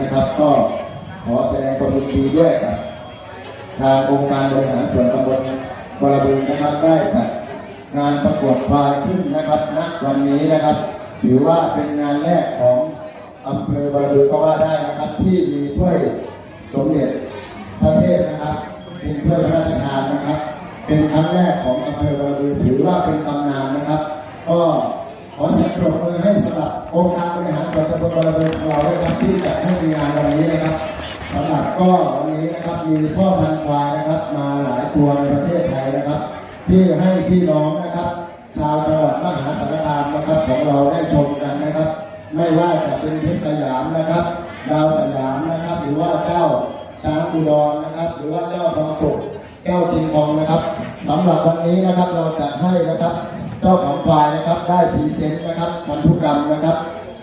นะครับ ก็ขอแสด้วยครับทางองค์การบริหารส่วนตำบลบรบือนะครับได้จัดงานประกวดควายขึ้นนะครับณวันนี้นะครับ ถือว่าเป็นงานแรกของอำเภอบรบือก็ว่าได้นะครับ ที่มีถ้วยสมเด็จพระเทพนะครับเป็นถ้วยพระราชทานนะครับ เป็นครั้งแรกของอำเภอบรบือถือว่าเป็นตำนานนะครับ ก็ขอเสียงปรบมือให้สำหรับองค์การ บริหารส่วนตำบลบรบือของเราด้วยครับที่จัดให้มีงานวันนี้นะครับสำหรับก็วันนี้นะครับมีพ่อพันธุ์ควายนะครับ มาหลายตัวในประเทศไทยนะครับ ที่ให้พี่น้องนะครับ ชาวจังหวัดมหาสารคามนะครับของเราได้ชมกันนะครับ ไม่ว่าจะเป็นเพชรสยามนะครับ ดาวสยามนะครับ หรือว่าเจ้าช้างอุดรนะครับ หรือว่าเจ้าทองสุกแก้วทีทองนะครับสำหรับวันนี้นะครับเราจะให้นะครับ เจ้าของควายนะครับได้พรีเซนต์นะครับพันธุกรรมนะครับ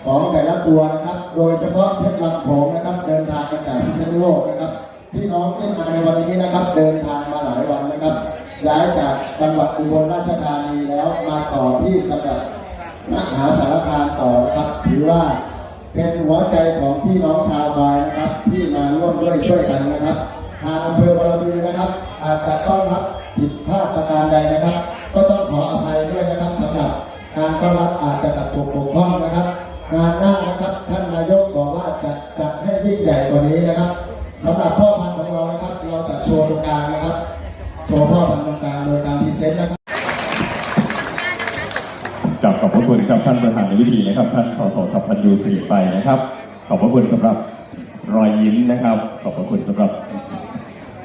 ของแต่ละตัวนะครับ โดยเฉพาะเพชรลำโขงนะครับ เดินทางมาจากพิษณุโลกนะครับ พี่น้องที่มาในวันนี้นะครับ เดินทางมาหลายวันนะครับ ย้ายจากจังหวัดอุบลราชธานีแล้วมาต่อที่จังหวัดมหาสารคามต่อนะครับ ถือว่าเป็นหัวใจของพี่น้องชาวบายนะครับ ที่มาร่วมด้วยช่วยกันนะครับ ทางอำเภอบารมีนะครับ อาจจะต้องรับผิดพลาดประการใดนะครับ ก็ต้องขออภัยด้วยนะครับสำหรับการต้อนรับอาจจะตัดตกบกพร่องนะครับ งานหน้านะครับท่านนายกบอกว่าจะจัดให้ยิ่งใหญ่กว่านี้นะครับสำหรับพ่อพันธุ์ของเรานะครับ เราจะโชว์ตรงกลางนะครับ โชว์พ่อพันธุ์ตรงกลางโดยการพรีเซนต์นะครับกลับขอบพระคุณครับท่านประธานในพิธีนะครับ ท่านสสสัพพัญญูสิริไปนะครับ ขอบพระคุณสำหรับรอยยิ้มนะครับ ขอบพระคุณสำหรับ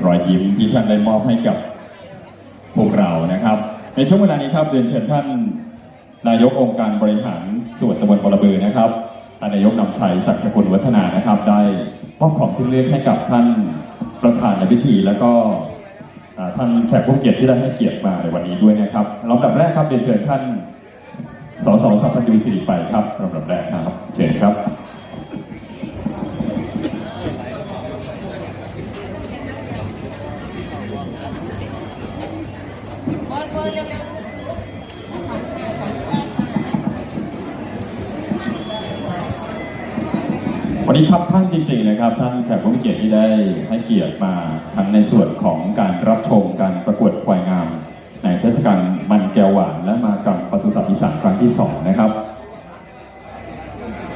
รอยยิ้มที่ท่านได้มอบให้กับพวกเรานะครับ ในช่วงเวลานี้ครับเรียนเชิญท่าน นายกองค์การบริหารส่วนตำบลบรบือนะครับท่านนายกนำชัยศักดิ์สกุลวัฒนานะครับ ได้มอบของที่ระลึกให้กับท่านประธานในพิธีแล้วก็ท่านแขกผู้เกียรติที่ได้ให้เกียรติมาในวันนี้ด้วยนะครับลำดับแรกครับเรียนเชิญท่านสสสัพพัญญูสิริไปครับลำดับแรกครับเชิญครับ วันนี้ครับท่านจริงๆนะครับ ท่านแขกผู้มีเกียรติที่ได้ให้เกียรติมาทั้งในส่วนของการรับชมการประกวดควายงาม ในเทศกาลมันแก้วหวานและมากรรมปศุสัตว์อีสานครั้งที่สองนะครับ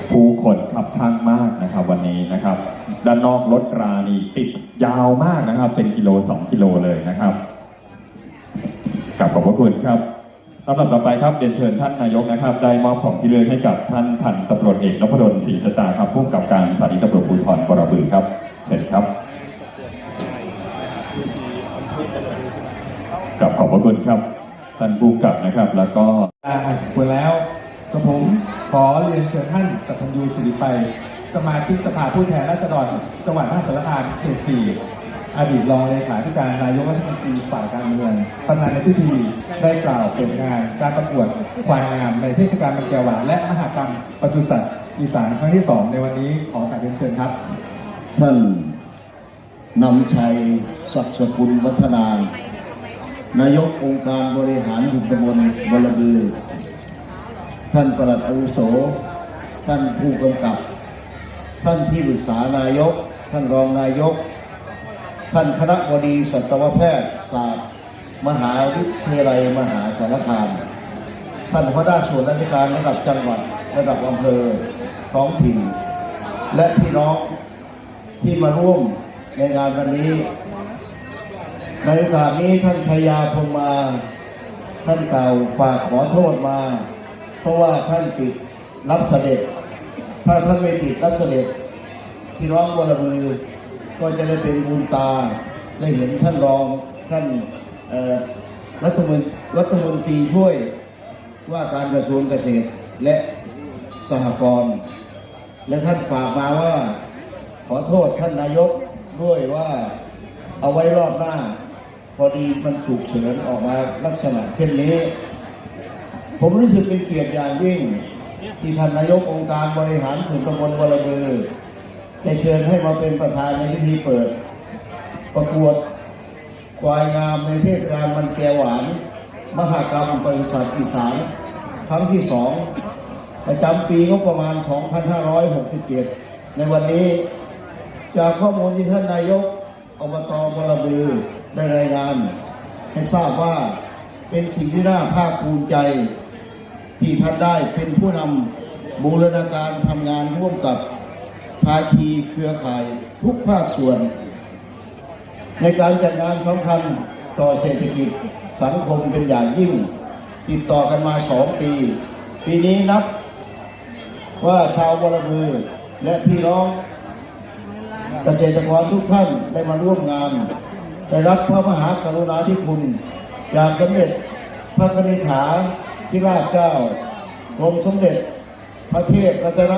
ผู้คนขับข้างมากนะครับ วันนี้นะครับ ด้านนอกรถรานี่ติดยาวมากนะครับ เป็นกิโลสองกิโลเลยนะครับกลับขอบพระคุณครับ ลำดับต่อไปครับเรียนเชิญท่านนายกนะครับ ได้มอบของที่ระลึกให้กับท่านพันตำรวจเอกนพดลศรีชะตาครับผู้กำกับการสถานีตำรวจภูธรบรบือครับเชิญครับกลับขอบพระคุณครับท่านผู้กำกับนะครับ แล้วก็ลาสมควรแล้วกระผมขอเรียนเชิญท่านสัพพัญญูสิริไป สมาชิกสภาผู้แทนราษฎรจังหวัดมหาสารคามเขตสี่ อดีตรองเลขาธิการนายกรัฐมนตรีฝ่ายการเมืองประธานในพิธีได้กล่าวเปิดงานการประกวดควายงามในเทศกาลมันแก้วหวานและมหกรรมปศุสัตว์อีสานครั้งที่สองในวันนี้ขอกราบเรียนเชิญครับ ท่านนำชัยศักดิ์สกุลวัฒนานายกองค์การบริหารหุ่นตำบลบลบือ ท่านประหลัดอาวุโส ท่านผู้กำกับ ท่านที่ปรึกษานายก ท่านรองนายก ท่านคณะบดีสัตวแพทย์ศาสตร์มหาวิทยาลัยมหาสารคาม ท่านหัวหน้าส่วนราชการระดับจังหวัดระดับอำเภอท้องถิ่นและพี่น้องที่มาร่วมในงานวันนี้ในโอกาสนี้ท่านชายาพรหมา ท่านกล่าวฝากขอโทษมา เพราะว่าท่านติดรับเสด็จ ถ้าท่านไม่ติดรับเสด็จ พี่น้องบรบือ ก็จะได้เป็นบุญตาได้เห็นท่านรองท่านรัฐมนตรีรัฐมนตรีช่วยว่าการกระทรวงเกษตรและสหกรณ์และท่านฝากมาว่าขอโทษท่านนายกด้วยว่าเอาไว้รอบหน้า พอดีมันถูกเฉินออกมาลักษณะเช่นนี้ ผมรู้สึกเป็นเกียรติอย่างยิ่ง ที่ท่านนายกองค์การบริหารส่วนตำบลวรเบือ ได้เชิญให้มาเป็นประธานในพิธีเปิด ประกวดควายงามในเทศกาลมันแก้วหวาน มหากรรมบริษัทอีสานครั้งที่สองประจำปีงบประมาณ 2567 ในวันนี้ จากข้อมูลที่ท่านนายกอบตบรบือได้รายงาน ให้ทราบว่าเป็นสิ่งที่น่าภาคภูมิใจ ที่ท่านได้เป็นผู้นำบูรณาการทำงานร่วมกับ ภาคีเครือข่ายทุกภาคส่วน ในการจัดงานสำคัญต่อเศรษฐกิจสังคมเป็นอย่างยิ่ง ติดต่อกันมาสองปี ปีนี้นับ ว่าชาวบรบือและพี่น้องเกษตรกรทุกท่านได้มาร่วมงานได้รับพระมหากรุณาธิคุณจากสมเด็จพระนิธิฐาธิราชเจ้ากรมสมเด็จพระเทพรัตน